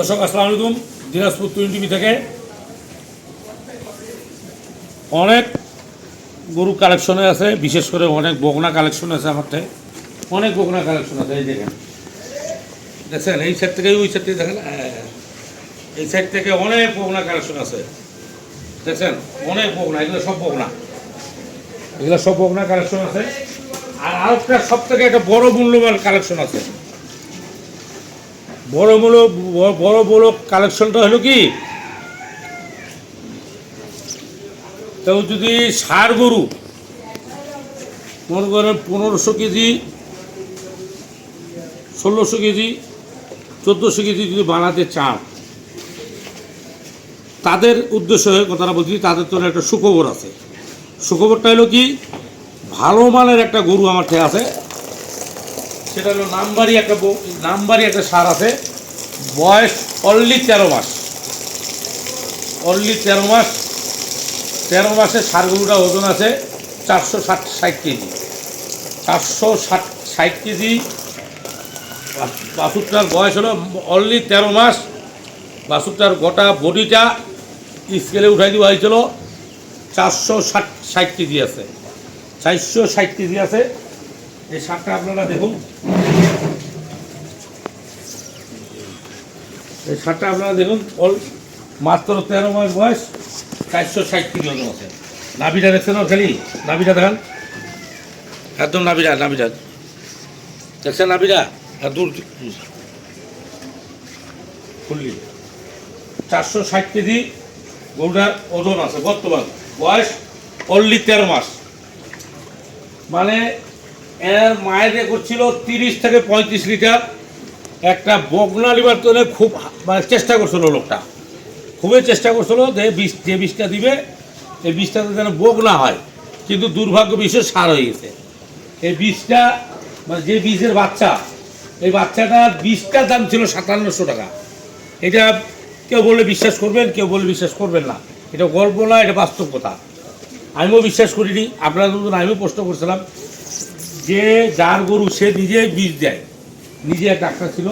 দর্শক আসসালামু আলাইকুম। দিনাজপুর টুইন টিভি থেকে অনেক গরু কালেকশনে আছে বিশেষ করে অনেক বগনা কালেকশন আছে আমার থেকে। অনেক বগনা কালেকশন আছে এই দেখেন। দেখছেন? এই সাইড থেকে ওই সাইড থেকে দেখেন? হ্যাঁ, এই সাইড থেকে অনেক বগনা কালেকশন আছে। দেখছেন? অনেক বগনা এগুলো সব বগনা। এগুলো সব বগনা কালেকশন আছে। আর আরেকটা সব থেকে একটা বড় মূল্যবান কালেকশন আছে। বড় মূল্য ব- বড় বড় কালেকশনটা হলো কি? কেউ যদি ষাড় গরু, মনে করেন পনেরোশো কেজি, ষোলোশো কেজি, চোদ্দোশো কেজি যদি বানাতে চান, তাদের উদ্দেশ্য হয়ে কথাটা বলছি, তাদের তো একটা সুখবর আছে। সুখবরটা হলো কি, ভালো মানের একটা গরু আমার থেকে আছে সেটা হলো নামবারি একটা বউ- নামবারি একটা সার আছে। বয়স অনলি তেরো মাস। অনলি তেরো মাস। তেরো মাসে সার গরুটা ওজন আছে চারশো ষাট ষাট কেজি। চারশো ষাট ষাট কেজি বাছুরটার বয়স হলো অনলি তেরো মাস। বাছুরটার গোটা বডিটা স্কেলে উঠাই দেওয়া হয়েছিল। চারশো ষাট ষাট কেজি আছে। চারশো ষাট কেজি আছে। এই শাকটা আপনারা দেখুন। এই শাকটা আপনারা দেখুন অল মাত্র তেরো মাস বয়স, চারশো ষাট ওজন আছে। নাভিটা দেখছেন খালি? নাভিটা দেখান। একদম নাভিটা নাভিটা। দেখছেন নাভিটা? আর দূর খুললি। চারশো ষাট কেজি গরুটার ওজন আছে, বর্তমান। বয়স অনলি তেরো মাস। মানে এর মায়ের রেকর্ড ছিল তিরিশ থেকে পঁয়ত্রিশ লিটার। একটা বগনা লিবার তোলে খুব মানে চেষ্টা করছিল লোকটা। খুবই চেষ্টা করছিল যে বিষ যে বিষটা দিবে, এই বিষটাতে যেন বগনা হয়। কিন্তু দুর্ভাগ্য বিষয় সার হয়ে গেছে। এই বীজটা মানে যে বীজের বাচ্চা, এই বাচ্চাটার বীজটার দাম ছিল সাতান্নশো টাকা। এটা কেউ বললে বিশ্বাস করবেন, কেউ বললে বিশ্বাস করবেন না। এটা গল্প না, এটা বাস্তব কথা। আমিও বিশ্বাস করিনি। আপনারা আমিও প্রশ্ন করছিলাম যে যার গরু সে নিজে বীজ দেয়। নিজে এক ডাক্তার ছিল।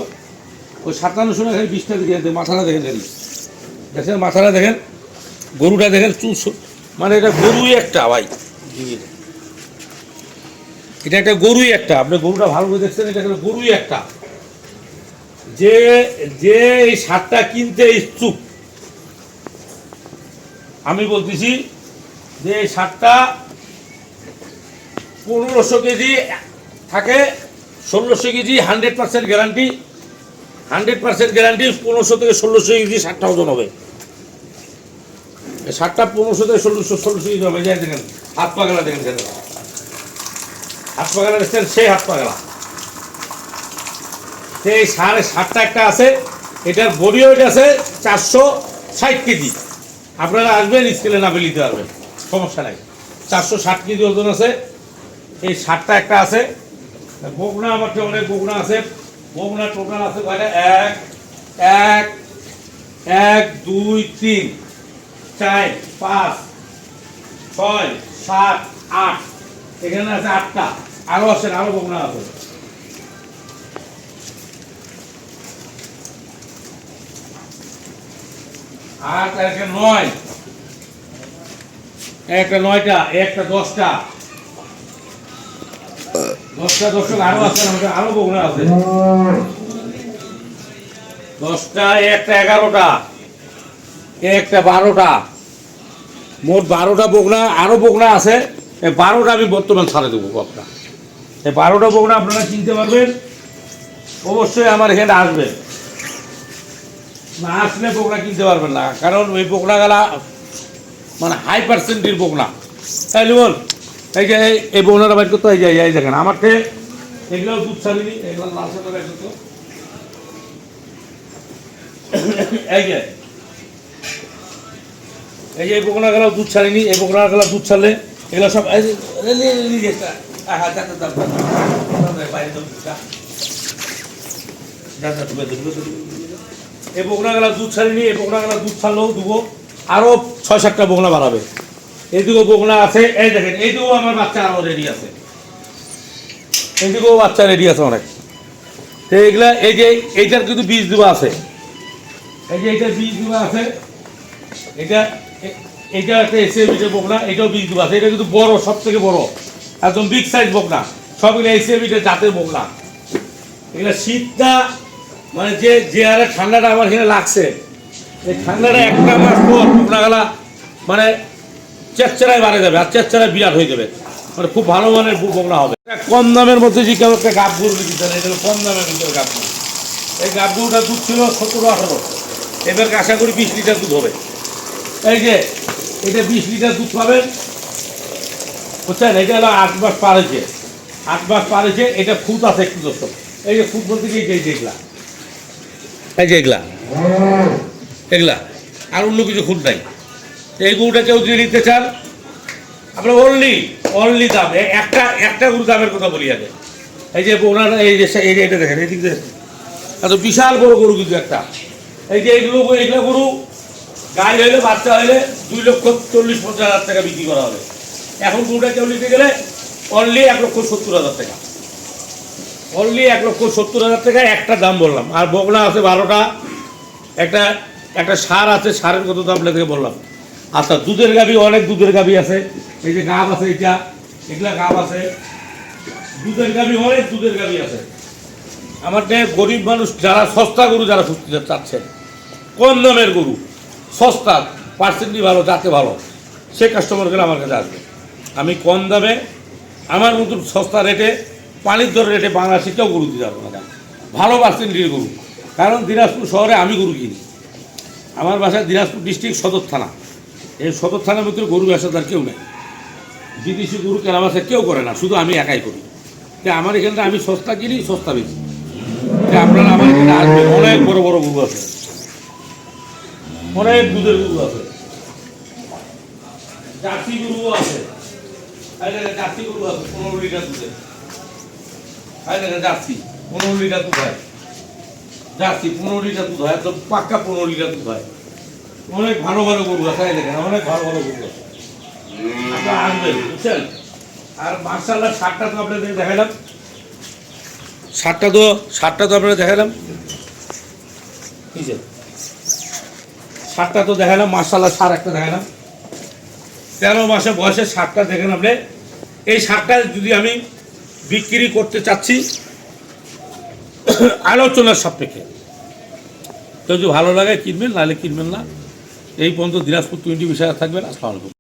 ওই সাতান্নশো টাকা বীজটা দিয়ে দেয় মাথাটা দেখেন খালি। দেখেন, মাথাটা দেখেন, গরুটা দেখেন চুল মানে এটা গরুই একটা, ভাই। এটা একটা গরুই একটা। আপনি গরুটা ভালো করে দেখছেন, এটা একটা গরুই একটা। যে যে এই সারটা কিনতে ইচ্ছুক, আমি বলতেছি যে এই সারটা পনেরোশো কেজি থাকে, ষোলোশো KG, hundred percent guarantee. Hundred percent guarantee, পনেরোশো থেকে ষোলোশো কেজি সারটা ওজন হবে। সারটা পনেরোশো থেকে ষোলোশো ষোলোশো কেজি হবে, যাই দেখেন, হাত পাগলা দেখেন সেটা। হাত পাগলা দেখছেন? সেই হাত পাগলা সেই সাড়ে সাতটা একটা আছে, এটার বডি ওয়েট আছে চারশো ষাট কেজি। আপনারা আসবেন, স্কেলে নামে নিতে পারবেন, সমস্যা নাই। চারশো ষাট কেজি ওজন আছে এই সাতটা একটা আছে। বগুনা আমার অনেক বগুনা আছে। বগুনা টোটাল আছে কয়টা? এক এক এক, দুই, তিন, চার, পাঁচ, ছয়, সাত, আট। এখানে আছে আটটা। আরও আছে আরও বগুনা আছে। আট একটা নয়। একটা নয়টা, একটা দশটা। দশটা আরও আছে আমাদের আরও আছে। দশটা, একটা এগারোটা, একটা বারোটা, মোট বারোটা বগনা আছে। এই বারোটা আমি বর্তমান ছাড়ে দেবো বকনা এই বারোটা বগনা আপনারা চিনতে পারবেন। অবশ্যই আমার এখানে আসবেন না আসলে বকনা কিনতে পারবেন না, কারণ ওই বকনা গেলা মানে হাই পার্সেন্টের বকনা তাই বল। এই যে এই- বকনাটা বাইর করতে, এই যে দেখেন আমার থেকে এগুলো দুধ ছাড়িনি এগুলো লাল সাদা বাইর করতো। এই যে এই যে এই বকনা গেলা দুধ ছাড়িনি এই বকনা গেলা দুধ ছাড়লে এগুলো সব এই। এই বকনাগুলা দুধ ছাড়িনি এই বকনাগুলা দুধ ছাড়লেও দেবো আরও ছয়, সাতটা বকনা বাড়াবে। এইদিকেও বকনা আছে, এই দেখেন আমার বাচ্চা রেডি আছে। বাচ্চা রেডি আছে অনেক। তো এই যে এইটার কিন্তু বীজ দেওয়া আছে। এই যে এটা বীজ দুবা আছে, এটা একটা এসে বিটে বকনা, এটাও বীজ দুবা আছে। এটা কিন্তু বড় সব থেকে বড়। একদম বিগ সাইজ বকনা। সবগুলো এসে বিটে জাতের বকনা। এগুলো শীতটা মানে যে যে হারে ঠান্ডাটা আমার এখানে লাগছে। এই ঠান্ডাটা একটা মাস পর বকনাগুলা মানে চেচ্চারায় বাড়ে যাবে, আর চেচ্চারায় বিরাট হয়ে যাবে। মানে খুব ভালো মানের বকনা হবে। কম দামের মধ্যে যে কেউ একটা গাব গরু দিতে এটা কম দামের ভিতরে গাব এই গাব দুধ ছিল সতেরো আঠারো এবার আশা করি বিশ লিটার দুধ হবে। এই যে, এটা বিশ লিটার দুধ পাবেন। বুঝছেন? এটা হলো আট মাস পার হয়েছে। আট মাস পার হয়েছে, এটা খুদ আছে একটু দোস্ত। এই যে খুদ বলতে কি এই যে এগুলা। এই যে এগুলা। এগুলা। আর অন্য কিছু খুদ নাই। এই গরুটা কেউ যদি নিতে চান আপনার অনলি অনলি দাম। একটা একটা গরু দামের কথা বলি আগে। এই যে ওনারা, এই যে এই এটা দেখেন এদিক দিয়ে এত বিশাল বড় গরু কিন্তু একটা। এই যে এইগুলো এইগুলো গরু গাই হইলে, বাচ্চা হইলে দুই লক্ষ চল্লিশ পঞ্চাশ হাজার টাকা বিক্রি করা হবে। এখন গরুটা কেউ নিতে গেলে অনলি এক লক্ষ সত্তর হাজার টাকা। অনলি এক লক্ষ সত্তর হাজার টাকা একটা দাম বললাম। আর বগনা আছে বারোটা, একটা একটা সার আছে, সারের কত দাম আপনাদেরকে বললাম। আচ্ছা দুধের গাবি অনেক দুধের গাবি আছে। এই যে গাব আছে এটা, এগুলা গাব আছে। দুধের গাবি অনেক দুধের গাবি আছে। আমার দেহে গরিব মানুষ, যারা সস্তা গরু, যারা খুঁজতে চাচ্ছেন। কম দামের গরু, সস্তা, পার্সেন্টই ভালো যাতে ভালো। সে কাস্টমার গেলে আমার কাছে আসবে। আমি কম দামে, আমার মতন সস্তা রেটে পানির দর রেটে বাংলাদেশে কেউ গরু দিতে পারব না ভালো পার্সেন্টের গরু। কারণ দিনাজপুর শহরে আমি গরু কিনি। আমার বাসায় দিনাজপুর ডিস্ট্রিক্ট সদর থানা। এই সদর থানার ভিতরে গরু ব্যবসা তার কেউ নেই। বিদেশি গরু কেনাবেচা কেউ করে না, শুধু আমি একাই করি। তাই আমার এখানটা আমি সস্তা কিনি, সস্তা বেশি তাই আপনারা আমার এখানে আসবেন, অনেক বড় বড় গরু আছে। অনেক দুধের গরু আছে। জার্সি গরুও আছে। গরু আছে, পনেরো লিটার দুধে এই দেখেন জার্সি, পনেরো লিটার দুধ হয়। জার্সি, পনেরো লিটার দুধ হয়, একদম পাক্কা পনেরো লিটার দুধ হয়। অনেক ভালো ভালো গরু আছে দেখেন অনেক ভালো ভালো গরু আছে। আপনারা আসবেন বুঝছেন? আর মার্শাল্লাহ শার্টটা তো আপনাদের দেখালাম। শার্টটা তো শার্টটা তো আপনারা দেখালাম। কিসে শার্টটা তো দেখালাম মার্শাল্লাহ সার একটা দেখালাম। তেরো মাসে বয়সের শার্টটা দেখেন আপনি। এই শার্টটা যদি আমি বিক্রি করতে চাচ্ছি আলোচনার সাপেক্ষে। কেউ যদি ভালো লাগে কিনবেন নাহলে কিনবেন না। এই পর্যন্ত দিনাজপুর টোয়েন্টি বিষয় থাকবেন আসসালামু আলাইকুম।